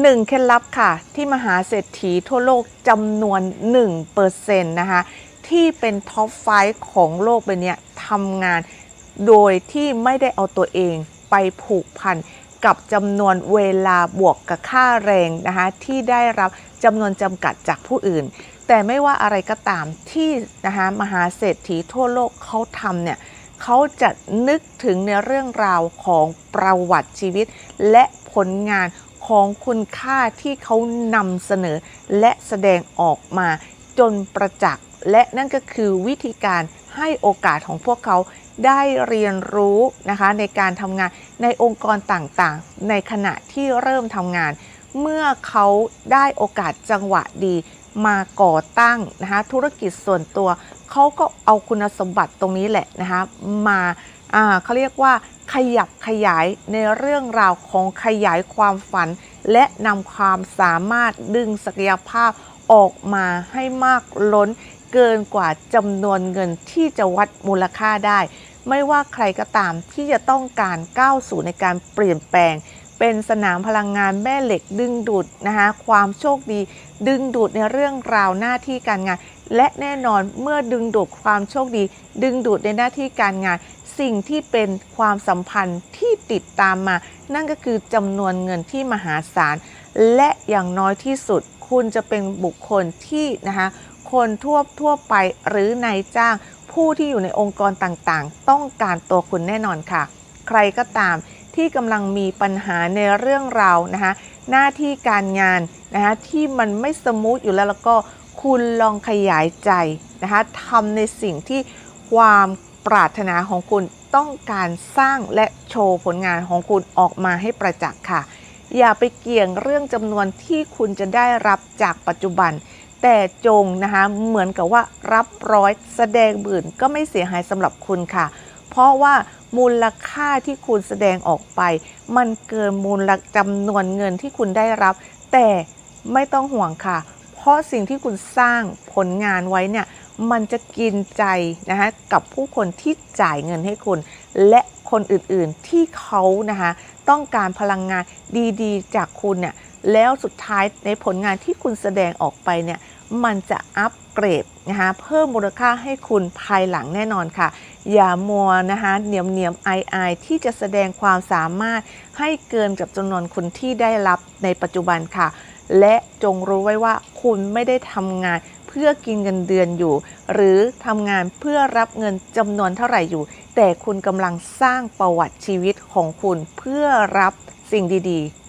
หนึ่งเคล็ดลับค่ะ ที่มหาเศรษฐีทั่วโลกจำนวน1%นต์นะคะที่เป็นท็อปไฟของโลกใบเนี้ยทำงาน โดยที่ไม่ได้เอาตัวเองไปผูกพันกับจำนวนเวลาบวกกับค่าแรงนะคะที่ได้รับจำนวนจำกัดจากผู้อื่น แต่ไม่ว่าอะไรก็ตามที่นะคะมหาเศรษฐีทั่วโลกเขาทำเนี่ยเขาจะนึกถึงในเรื่องราวของประวัติชีวิต และผลงาน ของคุณค่าที่เขานำเสนอและแสดงออกมาจนประจักษ์ และนั่นก็คือวิธีการให้โอกาสของพวกเขาได้เรียนรู้นะคะในการทำงานในองค์กรต่างๆ ในขณะที่เริ่มทำงาน เมื่อเขาได้โอกาสจังหวะดีมาก่อตั้งนะคะธุรกิจส่วนตัว เขาก็เอาคุณสมบัติตรงนี้แหละนะคะมา เขาเรียกว่าขยับขยายในเรื่องราวของขยายความฝัน และนำความสามารถดึงศักยภาพออกมาให้มากล้นเกินกว่าจำนวนเงินที่จะวัดมูลค่าได้ ไม่ว่าใครก็ตามที่จะต้องการก้าวสู่ในการเปลี่ยนแปลง เป็นสนามพลังงานแม่เหล็กดึงดูดนะคะความโชคดี ดึงดูดในเรื่องราวหน้าที่การงาน และแน่นอนเมื่อดึงดูดความโชคดี ดึงดูดในหน้าที่การงาน สิ่งที่เป็นความสัมพันธ์ที่ติดตามมา นั่นก็คือจำนวนเงินที่มหาศาล และอย่างน้อยที่สุด คุณจะเป็นบุคคลที่นะคะคนทั่วทั่วไปหรือนายจ้าง ผู้ที่อยู่ในองค์กรต่างๆ ต้องการตัวคุณแน่นอนค่ะ ใครก็ตามที่กำลังมีปัญหาในเรื่องราวนะคะหน้าที่การงานนะคะที่มันไม่สมูทอยู่แล้วแล้วก็คุณลองขยายใจนะคะทำในสิ่งที่ความปรารถนาของคุณต้องการสร้างและโชว์ผลงานของคุณออกมาให้ประจักษ์ค่ะ อย่าไปเกี่ยงเรื่องจำนวนที่คุณจะได้รับจากปัจจุบัน แต่จงนะคะเหมือนกับว่ารับร้อยแสดงบื่นก็ไม่เสียหายสำหรับคุณค่ะ เพราะว่ามูลค่าที่คุณแสดงออกไป มันเกินมูลจำนวนเงินที่คุณได้รับ แต่ไม่ต้องห่วงค่ะ เพราะสิ่งที่คุณสร้างผลงานไว้เนี่ยมันจะกินใจนะคะกับผู้คนที่จ่ายเงินให้คุณ และคนอื่นๆที่เขานะคะต้องการพลังงานดีๆ จากคุณเนี่ยแล้วสุดท้ายในผลงานที่คุณแสดงออกไปเนี่ย มันจะอัปเกรดนะคะเพิ่มมูลค่าให้คุณภายหลังแน่นอนค่ะ อย่ามัวนะคะเหนียมเหนียมไอไอที่จะแสดงความสามารถให้เกินกับจำนวนคนที่ได้รับในปัจจุบันค่ะ และจงรู้ไว้ว่าคุณไม่ได้ทำงานเพื่อกินเงินเดือนอยู่ หรือทำงานเพื่อรับเงินจำนวนเท่าไหร่อยู่ แต่คุณกำลังสร้างประวัติชีวิตของคุณเพื่อรับสิ่งดี ๆ